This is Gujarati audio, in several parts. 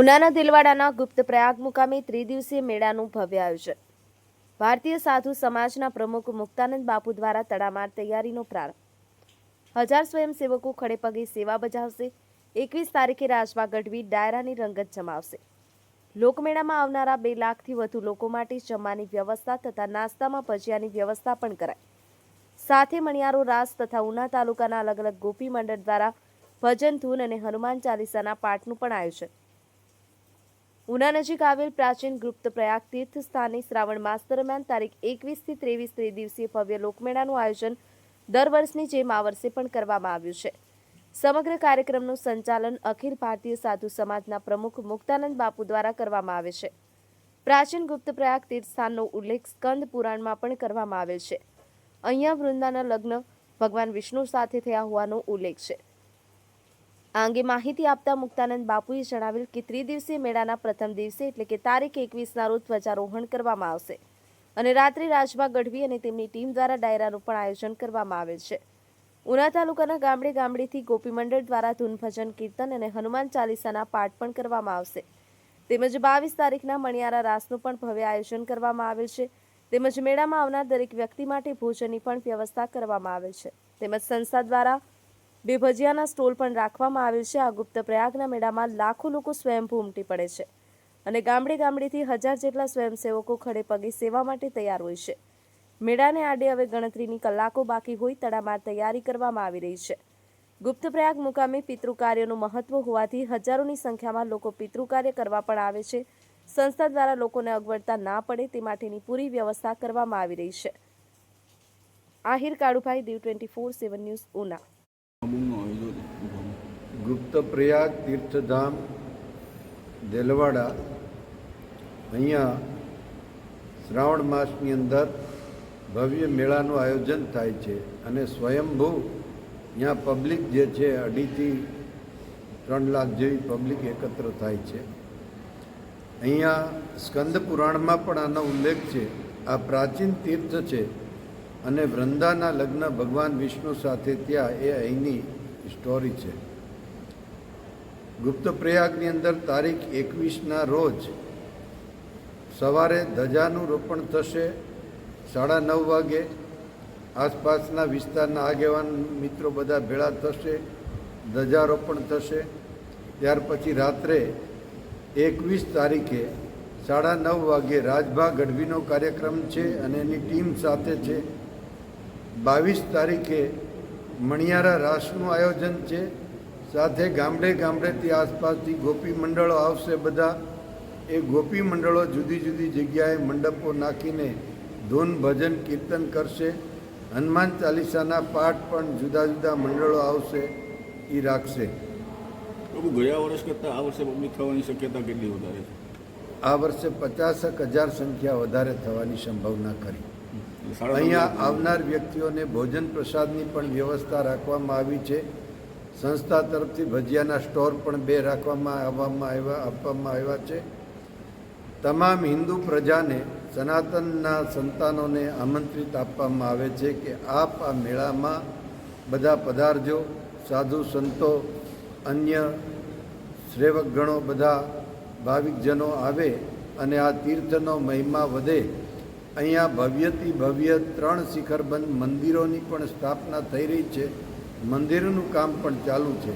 ઉનાના દિલવાડાના ગુપ્ત પ્રયાગ મુકામે ત્રિદિવસીય મેળાનું ભવ્ય આયોજન. ભારતીય સાધુ સમાજના પ્રમુખ મુક્તાનંદ બાપુ દ્વારા તડામાર તૈયારીનો પ્રારંભ. હજાર સ્વયંસેવકો ખડેપગે સેવા બજાવશે. એકવીસ તારીખે રાજવા ગઢવી ડાયરાની રંગત જમાવશે. લોકમેળામાં આવનારા બે લાખથી વધુ લોકો માટે જમવાની વ્યવસ્થા તથા નાસ્તામાં ભજીયાની વ્યવસ્થા પણ કરાય સાથે મણિયારો રાસ તથા ઉના તાલુકાના અલગ અલગ ગોપી મંડળ દ્વારા ભજન, ધૂન અને હનુમાન ચાલીસાના પાઠનું પણ આયોજન. ઉના નજીક આવેલ પ્રાચીન ગુપ્ત પ્રયાગ તીર્થ સ્થાને શ્રાવણ માસ દરમિયાન તારીખ એકવીસથી ત્રેવીસ ત્રિદિવસીય ભવ્ય લોકમેળાનું આયોજન દર વર્ષની જેમ આ વર્ષે પણ કરવામાં આવ્યું છે. સમગ્ર કાર્યક્રમનું સંચાલન અખિલ ભારતીય સાધુ સમાજના પ્રમુખ મુક્તાનંદ બાપુ દ્વારા કરવામાં આવે છે. પ્રાચીન ગુપ્ત પ્રયાગ તીર્થ સ્થાનનો ઉલ્લેખ સ્કંદ પુરાણમાં પણ કરવામાં આવેલ છે. અહીંયા વૃંદાના લગ્ન ભગવાન વિષ્ણુ સાથે થયા હોવાનો ઉલ્લેખ છે. આ અંગે માહિતી આપતા મુક્તાનંદ બાપુએ જણાવેલ કે ત્રિદિવસીય મેળાના પ્રથમ દિવસે એટલે કે તારીખ એકવીસના રોજ ધ્વજારોહણ કરવામાં આવશે. અને રાત્રે રાજભા ગઢવી અને તેમની ટીમ દ્વારા ડાયરાનું પણ આયોજન કરવામાં આવેલ છે. ઉના તાલુકાના ગામડે ગામડેથી ગોપીમંડળ દ્વારા ધૂન ભજન કીર્તન અને હનુમાન ચાલીસાના પાઠ પણ કરવામાં આવશે. તેમજ બાવીસ તારીખના મણિયારા રાસનું પણ ભવ્ય આયોજન કરવામાં આવેલ છે. તેમજ મેળામાં આવનાર દરેક વ્યક્તિ માટે ભોજનની પણ વ્યવસ્થા કરવામાં આવેલ છે. તેમજ સંસ્થા દ્વારા બે ભજીયાના સ્ટોલ પણ રાખવામાં આવ્યો છે. આ ગુપ્ત પ્રયાગના મેળામાં લાખો લોકો સ્વયંભૂ ઉમટી પડે છે અને ગામડે ગામડેથી હજાર જેટલા સ્વયંસેવકો ખડે પગે સેવા માટે તૈયાર હોય છે. મેળાને આડે હવે ગણતરીની કલાકો બાકી હોય તડામાર તૈયારી કરવામાં આવી રહી છે. ગુપ્ત પ્રયાગ મુકામે પિતૃકાર્યનું મહત્વ હોવાથી હજારોની સંખ્યામાં લોકો પિતૃકાર્ય કરવા પણ આવે છે. સંસ્થા દ્વારા લોકોને અગવડતા ના પડે તે માટેની પૂરી વ્યવસ્થા કરવામાં આવી રહી છે. Ahir Kalubhai, Diu twenty four seven news, Una. બૂમનો આયોજન ગુપ્ત પ્રયાગ, તીર્થધામ, દેલવાડા, અહીંયા શ્રાવણ માસની અંદર ભવ્ય મેળાનું આયોજન થાય છે અને સ્વયંભૂ અહીંયા પબ્લિક જે છે, અઢીથી ત્રણ લાખ જેવી પબ્લિક એકત્ર થાય છે. અહીંયા સ્કંદ પુરાણમાં પણ આનો ઉલ્લેખ છે. આ પ્રાચીન તીર્થ છે. અને વૃંદાના લગ્ન ભગવાન વિષ્ણુ સાથે ત્યાં એ અહીંની સ્ટોરી છે. ગુપ્ત પ્રયાગની અંદર તારીખ એકવીસના રોજ સવારે ધજાનું રોપણ થશે, સાડા નવ વાગે. આસપાસના વિસ્તારના આગેવાન મિત્રો બધા ભેળા થશે, ધજારોપણ થશે. ત્યાર પછી રાત્રે એકવીસ તારીખે સાડા નવ વાગે રાજભા ગઢવીનો કાર્યક્રમ છે અને એની ટીમ સાથે છે. બાવીસ તારીખે મણિયારા રાસનું આયોજન છે. સાથે ગામડે ગામડેથી આસપાસથી ગોપી મંડળો આવશે બધા. એ ગોપી મંડળો જુદી જુદી જગ્યાએ મંડપો નાખીને ધૂન ભજન કીર્તન કરશે. હનુમાન ચાલીસાના પાઠ પણ જુદા જુદા મંડળો આવશે એ રાખશે. પ્રભુ ગયા વર્ષ કરતાં આ વર્ષે પબ્લિક થવાની શક્યતા કેટલી વધારે છે? આ વર્ષે પચાસક હજાર સંખ્યા વધારે થવાની સંભાવના કરી અહીંયા આવનાર વ્યક્તિઓને ભોજન પ્રસાદની પણ વ્યવસ્થા રાખવામાં આવી છે. સંસ્થા તરફથી ભજીયાના સ્ટોર પણ બે રાખવામાં આવવામાં આવ્યા આપવામાં આવ્યા છે. તમામ હિન્દુ પ્રજાને સનાતનના સંતાનોને આમંત્રિત આપવામાં આવે છે કે આપ આ મેળામાં બધા પધારજો સાધુ સંતો અન્ય સેવકગણો બધા ભાવિકજનો આવે અને આ તીર્થનો મહિમા વધે. અહીંયા ભવ્યથી ભવ્ય ત્રણ શિખરબંધ મંદિરોની પણ સ્થાપના થઈ રહી છે. મંદિરનું કામ પણ ચાલુ છે.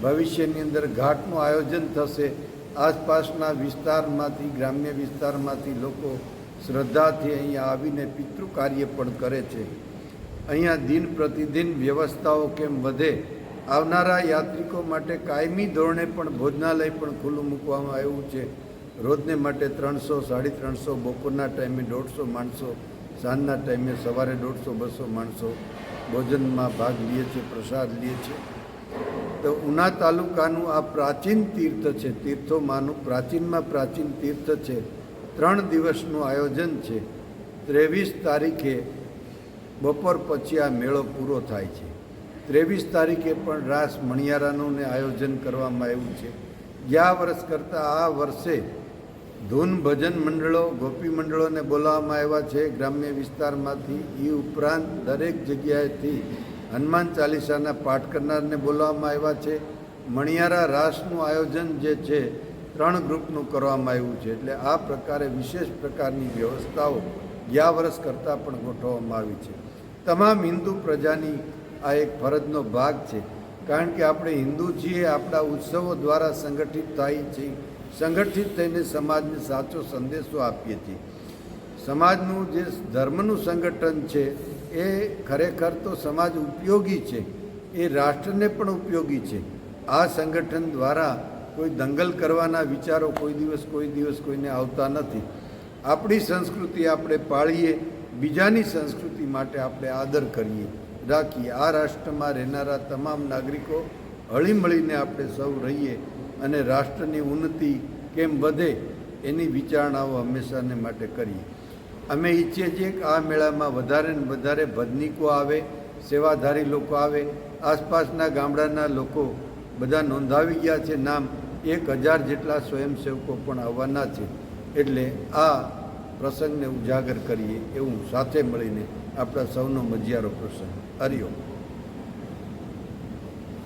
ભવિષ્યની અંદર ઘાટનું આયોજન થશે. આસપાસના વિસ્તારમાંથી, ગ્રામ્ય વિસ્તારમાંથી લોકો શ્રદ્ધાથી અહીંયા આવીને પિતૃ કાર્ય પણ કરે છે. અહીંયા દિન પ્રતિદિન વ્યવસ્થાઓ કેમ વધે? આવનારા યાત્રિકો માટે કાયમી ધોરણે પણ ભોજનાલય પણ ખુલ્લું મૂકવામાં આવ્યું છે. રોજને માટે ત્રણસો, સાડી ત્રણસો, બપોરના ટાઈમે દોઢસો માણસો, સાંજના ટાઈમે સવારે દોઢસો, બસો માણસો ભોજનમાં ભાગ લે છે, પ્રસાદ લે છે. તો ઉના તાલુકાનું આ પ્રાચીન તીર્થ છે, તીર્થોમાંનું પ્રાચીનમાં પ્રાચીન તીર્થ છે. ત્રણ દિવસનું આયોજન છે. ત્રેવીસ તારીખે બપોર પછી આ મેળો પૂરો થાય છે. ત્રેવીસ તારીખે પણ રાસ મણિયારાનું આયોજન કરવામાં આવ્યું છે. ગયા વર્ષ કરતાં આ વર્ષે ધૂન ભજન મંડળો, ગોપી મંડળોને બોલાવવામાં આવ્યા છે. ગ્રામ્ય વિસ્તારમાંથી એ ઉપરાંત દરેક જગ્યાએથી હનુમાન ચાલીસાના પાઠ કરનારને બોલાવવામાં આવ્યા છે. મણિયારા રાસનું આયોજન જે છે, ત્રણ ગ્રુપનું કરવામાં આવ્યું છે. એટલે આ પ્રકારે વિશેષ પ્રકારની વ્યવસ્થાઓ ગયા વર્ષ કરતાં પણ ગોઠવવામાં આવી છે. તમામ હિન્દુ પ્રજાની આ એક ફરજનો ભાગ છે. કારણ કે આપણે હિન્દુ છીએ, આપણા ઉત્સવો દ્વારા સંગઠિત થાય છે. સંગઠિત થઈને સમાજને સાચો સંદેશો આપીએ છીએ. સમાજનું જે ધર્મનું સંગઠન છે, એ ખરેખર તો સમાજ ઉપયોગી છે, એ રાષ્ટ્રને પણ ઉપયોગી છે. આ સંગઠન દ્વારા કોઈ દંગલ કરવાના વિચારો કોઈ દિવસ કોઈ દિવસ કોઈને આવતા નથી. આપણી સંસ્કૃતિ આપણે પાળીએ, બીજાની સંસ્કૃતિ માટે આપણે આદર કરીએ. રાખીએ. આ રાષ્ટ્રમાં રહેનારા તમામ નાગરિકો હળીમળીને આપણે સૌ રહીએ. અને રાષ્ટ્રની ઉન્નતિ કેમ વધે એની વિચારણાઓ હંમેશાને માટે કરીએ. અમે ઈચ્છીએ છીએ કે આ મેળામાં વધારે ને વધારે ભજનીકો આવે, સેવાધારી લોકો આવે, આસપાસના ગામડાના લોકો બધા નોંધાવી ગયા છે. નામ એક હજાર જેટલા સ્વયંસેવકો પણ આવવાના છે. એટલે આ પ્રસંગને ઉજાગર કરીએ એવું સાથે મળીને આપણા સૌનો મજિયારો પ્રસંગ. હરિઓમ